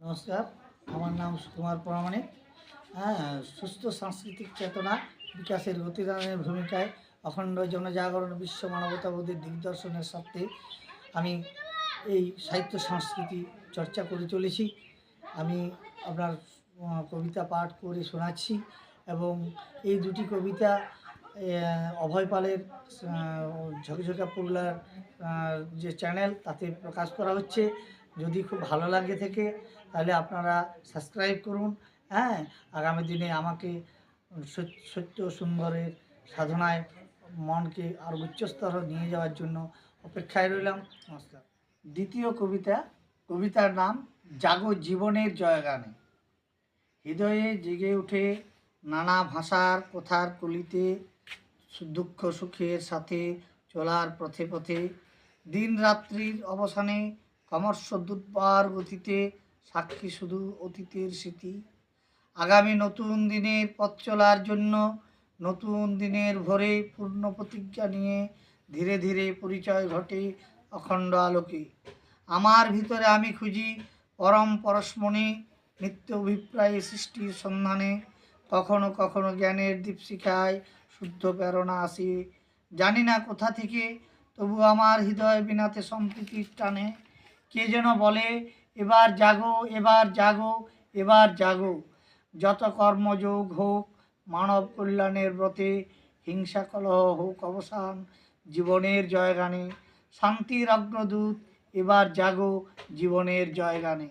নমস্কার, আমার নাম সুকুমার প্রামাণিক। হ্যাঁ সুস্থ সাংস্কৃতিক চেতনা বিকাশের গতিদানের ভূমিকায় অখণ্ড জনজাগরণ বিশ্ব মানবতাবোধের দিগদর্শনের স্বার্থে আমি এই সাহিত্য সংস্কৃতি চর্চা করে চলেছি। আমি আপনার কবিতা পাঠ করে শোনাচ্ছি এবং এই দুটি কবিতা অভয় পালের ঝকঝকা পুরলার যে চ্যানেল তাতে প্রকাশ করা হচ্ছে। যদি খুব ভালো লাগে থেকে, তাহলে আপনারা সাবস্ক্রাইব করুন। হ্যাঁ আগামী দিনে আমাকে সত্য- সুন্দরের সাধনায় মনকে আরও উচ্চস্তর নিয়ে যাওয়ার জন্য অপেক্ষায় রইলাম। নমস্কার। দ্বিতীয় কবিতা, কবিতার নাম জাগো জীবনের জয়গানে। হৃদয়ে জেগে উঠে নানা ভাষার কথার কলিতে দুঃখ সুখের সাথে চলার পথে পথে দিন রাত্রির অবসানে কমর্ষ দুর্বার গতিতে সাক্ষী শুধু অতীতের স্মৃতি। আগামী নতুন দিনের পথ চলার জন্য নতুন দিনের ভোরে পূর্ণ প্রতিজ্ঞা নিয়ে ধীরে ধীরে পরিচয় ঘটে অখণ্ড আলোকে। আমার ভিতরে আমি খুঁজি পরম পরশমণি নিত্য অভিপ্রায় সৃষ্টির সন্ধানে। কখনো কখনো জ্ঞানের দীপশিখায় শুদ্ধ প্রেরণা আসে। জানি না কোথা থেকে, তবু আমার হৃদয় বিনাতে সম্প্রীতির টানে। কে যেন বলে, এবার জাগো এবার জাগো এবার জাগো। যত কর্মযোগ হোক, মানব কল্যাণের ব্রতে হিংসা কলহ হোক অবসান, জীবনের জয়গানে। শান্তির অগ্রদূত, এবার জাগো জীবনের জয়গানে।